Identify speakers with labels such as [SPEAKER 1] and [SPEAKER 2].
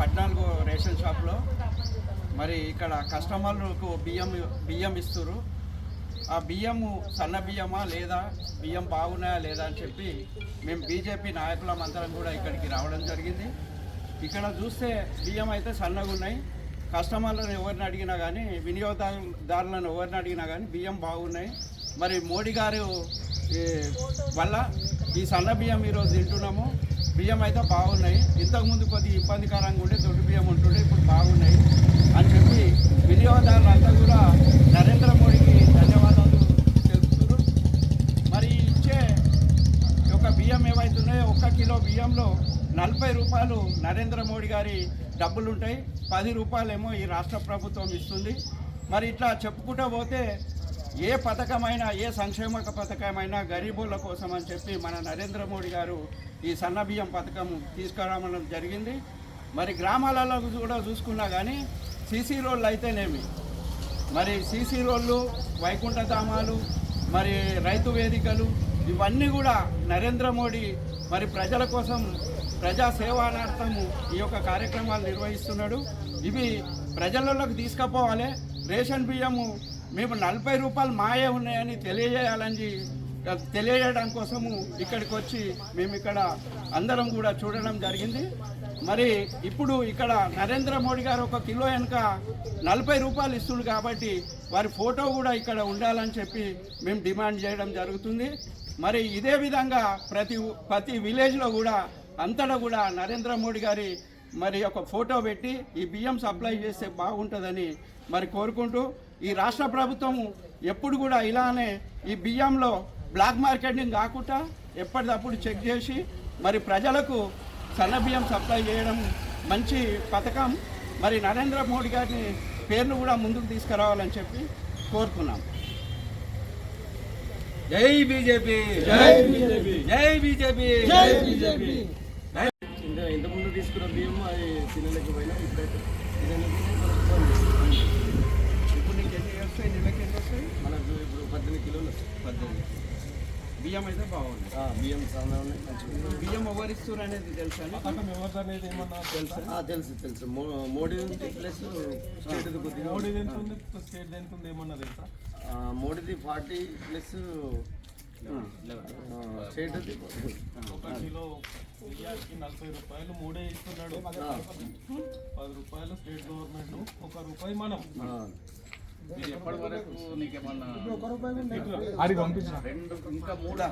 [SPEAKER 1] పద్నాలుగు రేషన్ షాప్లో. మరి ఇక్కడ కస్టమర్లకు బియ్యం బియ్యం ఇస్తారు ఆ బియ్యము సన్న బియ్యమా లేదా బియ్యం బాగున్నాయా లేదా అని చెప్పి మేము బీజేపీ నాయకులం అందరం కూడా ఇక్కడికి రావడం జరిగింది. ఇక్కడ చూస్తే బియ్యం అయితే సన్నగా ఉన్నాయి. కస్టమర్లను ఎవరిని అడిగినా కానీ వినియోగదారులను ఎవరిని అడిగినా కానీ బియ్యం బాగున్నాయి. మరి మోడీ గారు వల్ల ఈ సన్న బియ్యం ఈరోజు తింటున్నాము. బియ్యం అయితే బాగున్నాయి. ఇంతకుముందు కొద్దిగా ఇబ్బందికరంగా ఉండే దొడ్డు బియ్యం ఉంటుండే ఇప్పుడు బాగున్నాయి. అని చెప్పి వినియోగదారులంతా కూడా నరేంద్ర మోడీకి ధన్యవాదాలు తెలుపుతున్నారు. మరి ఇచ్చే ఒక బియ్యం ఏవైతున్నాయో ఒక్క కిలో బియ్యంలో నలభై రూపాయలు నరేంద్ర మోడీ గారి డబ్బులు ఉంటాయి పది రూపాయలేమో ఈ రాష్ట్ర ప్రభుత్వం ఇస్తుంది. మరి ఇట్లా చెప్పుకుంటూ పోతే ఏ పథకమైనా ఏ సంక్షేమ పథకమైనా గరీబుల కోసం అని చెప్పి మన నరేంద్ర మోడీ గారు ఈ సన్న బియ్యం పథకం తీసుకురావడం జరిగింది. మరి గ్రామాలలో కూడా చూసుకున్నా కానీ సీసీ రోడ్లు అయితేనేమి? మరి సీసీ రోడ్లు వైకుంఠధామాలు మరి రైతు వేదికలు ఇవన్నీ కూడా నరేంద్ర మోడీ మరి ప్రజల కోసం ప్రజా సేవానార్థము ఈ యొక్క కార్యక్రమాలు నిర్వహిస్తున్నాడు. ఇవి ప్రజలలోకి తీసుకుపోవాలి. రేషన్ బియ్యము మేము నలభై రూపాయలు మాయే ఉన్నాయని తెలియజేయాలని తెలియజేయడం కోసము ఇక్కడికి వచ్చి మేము ఇక్కడ అందరం కూడా చూడడం జరిగింది. మరి ఇప్పుడు ఇక్కడ నరేంద్ర మోడీ గారు ఒక కిలో వెనుక నలభై రూపాయలు ఇస్తుంది కాబట్టి వారి ఫోటో కూడా ఇక్కడ ఉండాలని చెప్పి మేము డిమాండ్ చేయడం జరుగుతుంది. మరి ఇదే విధంగా ప్రతి ప్రతి విలేజ్లో కూడా అంతటా కూడా నరేంద్ర మోడీ గారి మరి ఒక ఫోటో పెట్టి ఈ బియ్యం సప్లై చేస్తే బాగుంటుందని మరి కోరుకుంటూ ఈ రాష్ట్ర ప్రభుత్వం ఎప్పుడు కూడా ఇలానే ఈ బియ్యంలో బ్లాక్ మార్కెటింగ్ కాకుండా ఎప్పటికప్పుడు చెక్ చేసి మరి ప్రజలకు సన్న బియ్యం సప్లై చేయడం మంచి పథకం. మరి నరేంద్ర మోడీ గారిని పేరును కూడా ముందుకు తీసుకురావాలని చెప్పి కోరుతున్నాం.
[SPEAKER 2] జై బీజేపీ!
[SPEAKER 3] జై బీజేపీ!
[SPEAKER 2] జై బీజేపీ!
[SPEAKER 3] జై బీజేపీ!
[SPEAKER 2] ఇంత- ఇంతకుముందు తీసుకున్న బియ్యం అది ఇప్పుడైతే
[SPEAKER 1] ఇప్పుడు నీకు ఎన్ని వస్తాయి నెలకి ఎన్ని వస్తాయి
[SPEAKER 2] మనకు ఇప్పుడు పద్దెనిమిది కిలోలు వస్తాయి.
[SPEAKER 1] పద్దెనిమిది బియ్యం అయితే బాగుంది
[SPEAKER 2] బియ్యం చాలా ఉన్నాయి మంచిగా
[SPEAKER 1] బియ్యం ఎవరిస్తారు అనేది తెలుసా నీకు?
[SPEAKER 3] పథకం ఎవరిదనేది ఏమన్నా తెలుసా
[SPEAKER 2] ఆ, తెలుసు తెలుసు మోడీ ఉంది ప్లస్ స్టేట్ కొద్దిగా
[SPEAKER 3] మోడీ ఎంత ఉంది స్టేట్ ఎంత ఉంది ఏమన్నా తెలుసా
[SPEAKER 2] మోడీది ఫార్టీ ప్లస్ స్టేట్
[SPEAKER 3] ఒక కిలో బియ్యానికి నలభై రూపాయలు మూడే ఇస్తున్నాడు పది రూపాయలు స్టేట్ గవర్నమెంట్ ఒక రూపాయి మనం అది పంపించిన
[SPEAKER 1] రెండు ఇంకా మూడా